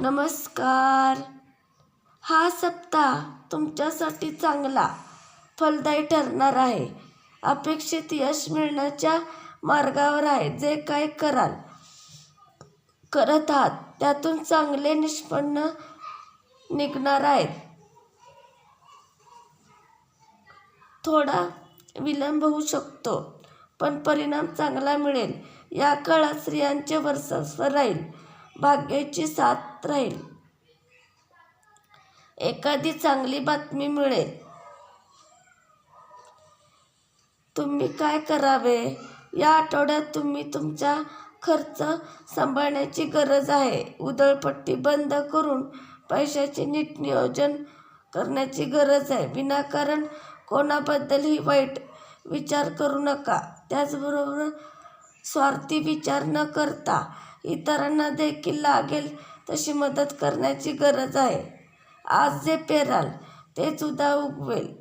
नमस्कार. हा सप्ताह तुमच्यासाठी चांगला फलदायी ठरणार आहे. अपेक्षित यश मिळण्याच्या मार्गावर आहे. जे काय कराल करत आहात त्यातून चांगले निष्पन्न निघणार आहेत. थोडा विलंब होऊ शकतो पण परिणाम चांगला मिळेल. या काळात स्त्रियांचे वर्चस्व राहील. भाग्याची साथ राहील. एखादी चांगली बातमी मिळेल. तुम्ही काय करावे? या आठवड्यात तुम्ही तुमचा खर्च सांभाळण्याची गरज आहे. उधळपट्टी बंद करून पैशाचे नीट नियोजन करण्याची गरज आहे. विनाकारण कोणाबद्दलही वाईट विचार करू नका. त्याचबरोबर स्वार्थी विचार न करता इतरांना देखील लागेल तशी मदत करण्याची गरज आहे. आज जे पेराल तेच उद्या उगवेल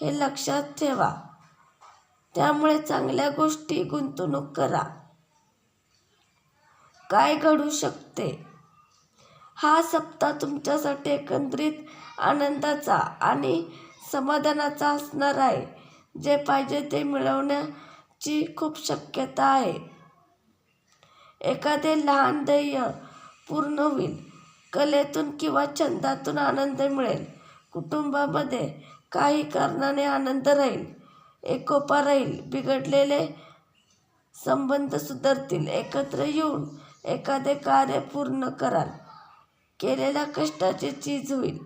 हे लक्षात ठेवा. त्यामुळे चांगल्या गोष्टी गुंतवणूक करा. काय घडू शकते? हा सप्ताह तुमच्यासाठी एकंदरीत आनंदाचा आणि समाधानाचा असणार आहे जे पाहिजे ते मिळवण्याची खूप शक्यता आहे. एखादे लहान ध्येय पूर्ण होईल. कलेतून किंवा छंदातून आनंद मिळेल. कुटुंबामध्ये काही कारणाने आनंद राहील. एकोपा राहील. बिघडलेले संबंध सुधारतील. एकत्र येऊन एखादे कार्य पूर्ण कराल. केलेल्या कष्टाची चीज होईल.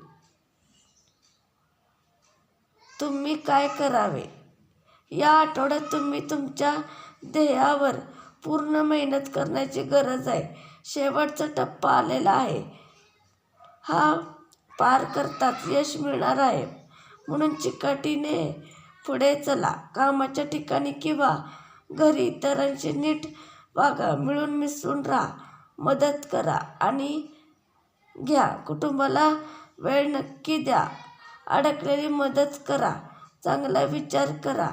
तुम्ही काय करावे? या आठवड्यात तुम्ही तुमच्या ध्येयावर पूर्ण मेहनत करण्याची गरज आहे. शेवटचा टप्पा आलेला आहे. हा पार करताच यश मिळणार आहे. म्हणून चिकाटीने पुढे चला. कामाच्या ठिकाणी किंवा घरी इतरांशी नीट वागा. मिळून मिसळून राहा. मदत करा आणि घ्या. कुटुंबाला वेळ नक्की द्या. अडकलेली मदत करा. चांगला विचार करा.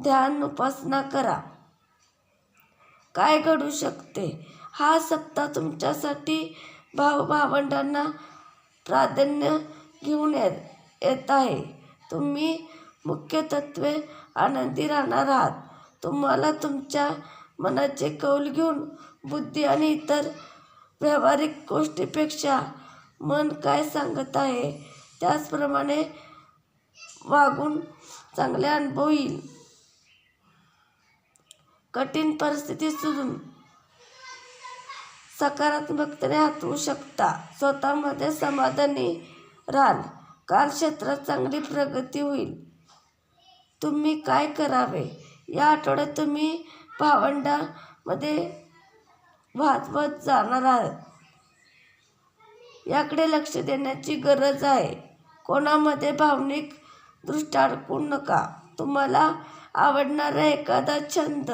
ध्यान उपासना करा. काय घडू शकते? हा सप्ताह तुमच्यासाठी भाव भावंडांना प्राधान्य घेऊन येत येत आहे. तुम्ही मुख्य तत्त्वे आनंदी राहणार आहात. तुम्हाला तुमच्या मनाचे कौल घेऊन बुद्धी आणि इतर व्यावहारिक गोष्टीपेक्षा मन काय सांगत आहे? त्याचप्रमाणे वागून चांगले अनुभव येईल. कठीण परिस्थिती सुधून सकारात्मकतेने हातवू शकता. स्वतःमध्ये समाधानी राहाल. कार्यक्षेत्रात चांगली प्रगती होईल. तुम्ही काय करावे? या आठवड्यात तुम्ही भावंडामध्ये वाहतवत जाणार आहात. याकडे लक्ष देण्याची गरज आहे. कोणामध्ये भावनिक दृष्ट्या अडकू नका. तुम्हाला आवडणारा एखादा छंद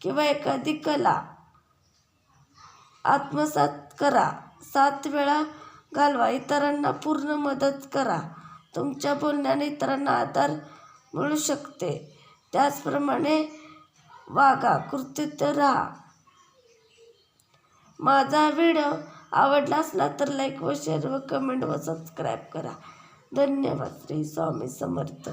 किंवा एखादी कला. आत्मसात करा. सात वेळा घालवा. इतरांना पूर्ण मदत करा. तुमच्या बोलण्याने इतरांना आधार मिळू शकते. त्याचप्रमाणे वागा. कृतित्व राहा. माझा व्हिडिओ आवडला असला तर लाईक व शेअर व कमेंट व सबस्क्राईब करा. धन्यवाद. श्री स्वामी समर्थ.